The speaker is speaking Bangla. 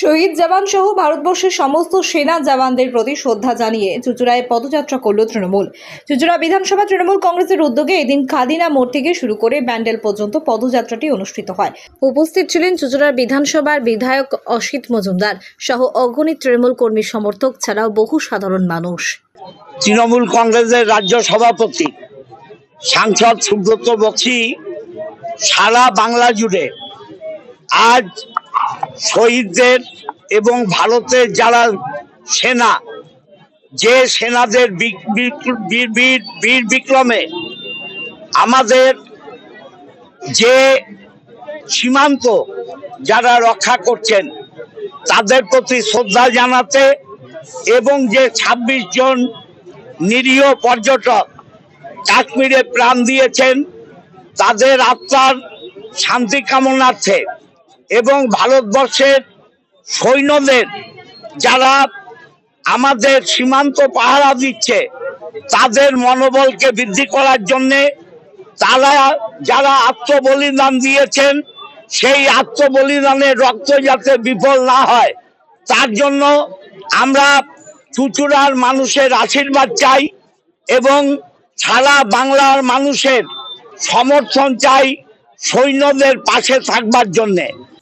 শহীদ জওয়ান সহ ভারতবর্ষের সমস্ত সেনা জওয়ানদের প্রতি শ্রদ্ধা জানিয়ে চুচুড়ায় পদযাত্রা করল তৃণমূল। চুচুড়া বিধানসভা তৃণমূল কংগ্রেসের উদ্যোগে এদিন খাদিনা মোড় থেকে শুরু করে ব্যান্ডেল পর্যন্ত পদযাত্রাটি অনুষ্ঠিত হয়। উপস্থিত ছিলেন চুচুড়ার বিধানসভার বিধায়ক অসিত মজুমদার সহ অগণিত তৃণমূল কর্মী সমর্থক ছাড়াও বহু সাধারণ মানুষ। তৃণমূল কংগ্রেসের রাজ্য সভাপতি, সাংসদ সুব্রত বক্সি সারা বাংলা জুড়ে আজ শহীদদের এবং ভারতের যারা সেনা, যে সেনাদের বীর বিক্রমে আমাদের যে সীমান্ত যারা রক্ষা করছেন, তাদের প্রতি শ্রদ্ধা জানাতে এবং যে ২৬ জন নিরীহ পর্যটক কাশ্মীরে প্রাণ দিয়েছেন, তাদের আত্মার শান্তি কামনার্থে এবং ভারতবর্ষের সৈন্যদের যারা আমাদের সীমান্ত পাহারা দিচ্ছে, তাদের মনোবলকে বৃদ্ধি করার জন্যে তারা যারা আত্মবলিদান দিয়েছেন, সেই আত্মবলিদানের রক্ত যাতে বিফল না হয়, তার জন্য আমরা চুচুড়ার মানুষের আশীর্বাদ চাই এবং সারা বাংলার মানুষের সমর্থন চাই সৈন্যদের পাশে থাকবার জন্যে।